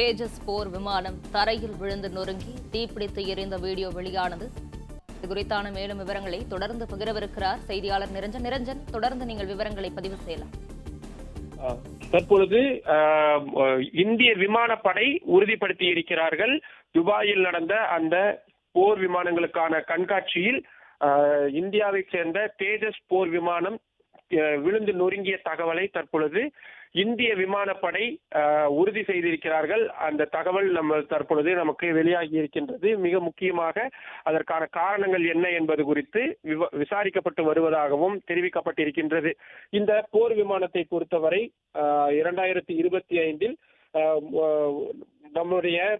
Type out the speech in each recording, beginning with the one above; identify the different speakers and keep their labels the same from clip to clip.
Speaker 1: தேஜஸ் போர் விமானம் தரையில் விழுந்து நொறுங்கி தீப்பிடித்து எரிந்த வீடியோ வெளியானது. இது குறித்தான மேலும் விவரங்களை தொடர்ந்து பகிரவிருக்கிறார் செய்தியாளர் நிரஞ்சன். நிரஞ்சன் தொடர்ந்து நீங்கள் விவரங்களை பதிவு செய்யலாம்.
Speaker 2: தற்பொழுது இந்திய விமானப்படை உறுதிப்படுத்தி இருக்கிறார்கள் துபாயில் நடந்த அந்த போர் விமானங்களுக்கான கண்காட்சியில் இந்தியாவை சேர்ந்த தேஜஸ் போர் விமானம் விழுந்து நொறுங்கிய தகவலை தற்பொழுது இந்திய விமானப்படை உறுதி செய்திருக்கிறார்கள். அந்த தகவல் நம்ம தற்பொழுது நமக்கு வெளியாகி இருக்கின்றது. மிக முக்கியமாக அதற்கான காரணங்கள் என்ன என்பது குறித்து விவ- விசாரிக்கப்பட்டு வருவதாகவும் தெரிவிக்கப்பட்டிருக்கின்றது. இந்த போர் விமானத்தை பொறுத்தவரை இரண்டாயிரத்தி இருபத்தி ஐந்தில் நம்முடைய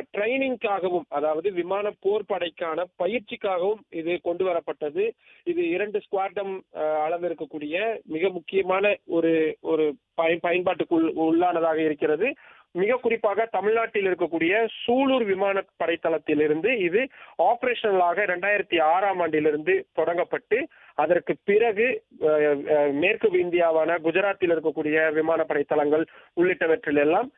Speaker 2: ட்ரைனிங்காகவும் அதாவது விமான போர் படைக்கான பயிற்சிக்காகவும் இது கொண்டு வரப்பட்டது இது இரண்டு ஸ்குவாட்டம் அளவு இருக்கக்கூடிய மிக முக்கியமான ஒரு ஒரு பயன் உள்ளானதாக இருக்கிறது. மிக குறிப்பாக தமிழ்நாட்டில் இருக்கக்கூடிய சூலூர் விமான படைத்தளத்திலிருந்து இது ஆபரேஷனலாக இரண்டாயிரத்தி ஆறாம் ஆண்டிலிருந்து தொடங்கப்பட்டு அதற்கு பிறகு மேற்கு இந்தியாவான குஜராத்தில் இருக்கக்கூடிய விமானப்படை தளங்கள் உள்ளிட்டவற்றில் எல்லாம்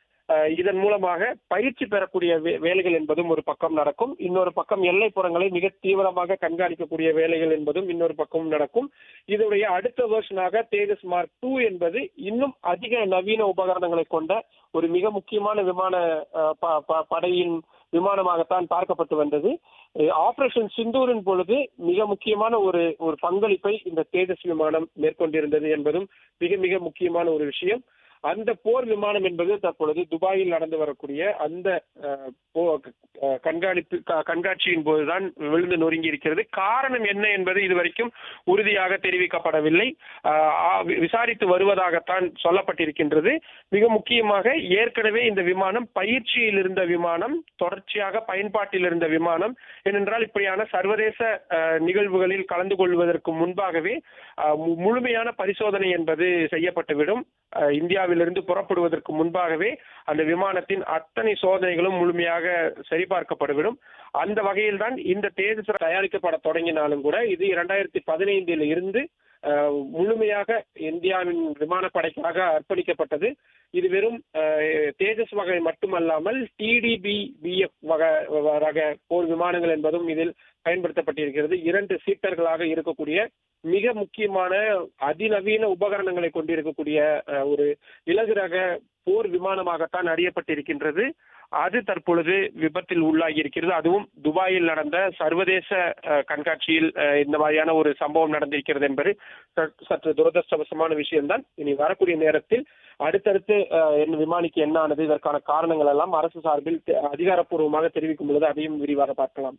Speaker 2: இதன் மூலமாக பயிற்சி பெறக்கூடிய வே- வேலைகள் என்பதும் ஒரு பக்கம் நடக்கும். இன்னொரு பக்கம் எல்லைப்புறங்களை மிக தீவிரமாக கண்காணிக்கக்கூடிய வேலைகள் என்பதும் இன்னொரு பக்கம் நடக்கும். இதனுடைய அடுத்த வெர்ஷனாக தேஜஸ் மார்க் டூ என்பது இன்னும் அதிக நவீன உபகரணங்களை கொண்ட ஒரு மிக முக்கியமான விமான ப- ப- படையின் விமானமாகத்தான் பார்க்கப்பட்டு வந்தது. ஆபரேஷன் சிந்தூரின் பொழுது மிக முக்கியமான ஒரு ஒரு பங்களிப்பை இந்த தேஜஸ் விமானம் மேற்கொண்டிருந்தது என்பதும் மிக மிக முக்கியமான ஒரு விஷயம். அந்த போர் விமானம் என்பது தற்பொழுது துபாயில் நடந்து வரக்கூடிய அந்த கண்காணிப்பு கண்காட்சியின் போதுதான் விழுந்து நொறுங்கி இருக்கிறது. காரணம் என்ன என்பது இதுவரைக்கும் உறுதியாக தெரிவிக்கப்படவில்லை. விசாரித்து வருவதாகத்தான் சொல்லப்பட்டிருக்கின்றது. மிக முக்கியமாக ஏற்கனவே இந்த விமானம் பயிற்சியில் இருந்த விமானம் தொடர்ச்சியாக பயன்பாட்டில் இருந்த விமானம் ஏனென்றால் இப்படியான சர்வதேச நிகழ்வுகளில் கலந்து கொள்வதற்கு முன்பாகவே முழுமையான பரிசோதனை என்பது செய்யப்பட்டுவிடும். இந்தியாவில் இந்தியாவிலிருந்து புறப்படுவதற்கு முன்பாகவே அந்த விமானத்தின் அத்தனை சோதனைகளும் முழுமையாக சரிபார்க்கப்பட்டுவிடும் அந்த வகையில் தான் இந்த தேஜஸ் தயாரிக்கப்பட தொடங்கினாலும் கூட இது இரண்டாயிரத்தி பதினைந்தில் இருந்து முழுமையாக இந்தியாவின் விமானப்படைக்காக அர்ப்பணிக்கப்பட்டது. இது வெறும் தேஜஸ் வகை மட்டுமல்லாமல் டிடிபி பிஎஃப் வகை ரக போர் விமானங்கள் என்பதும் இதில் பயன்படுத்தப்பட்டிருக்கிறது. இரண்டு சீட்டர்களாக இருக்கக்கூடிய மிக முக்கியமான அதிநவீன உபகரணங்களை கொண்டிருக்கக்கூடிய ஒரு இலகு ரக போர் விமானமாகத்தான் அறியப்பட்டிருக்கின்றது. அது தற்பொழுது விபத்தில் உள்ளாகி இருக்கிறது. அதுவும் துபாயில் நடந்த சர்வதேச கண்காட்சியில் இந்த மாதிரியான ஒரு சம்பவம் நடந்திருக்கிறது என்பது சற்று- சற்று துரதிருஷ்டவசமான விஷயம்தான். இனி வரக்கூடிய நேரத்தில் அடுத்தடுத்து என் விமானிக்கு என்ன ஆனது இதற்கான காரணங்கள் எல்லாம் அரசு சார்பில் அதிகாரப்பூர்வமாக தெரிவிக்கும் பொழுது அதையும் விரிவாக பார்க்கலாம்.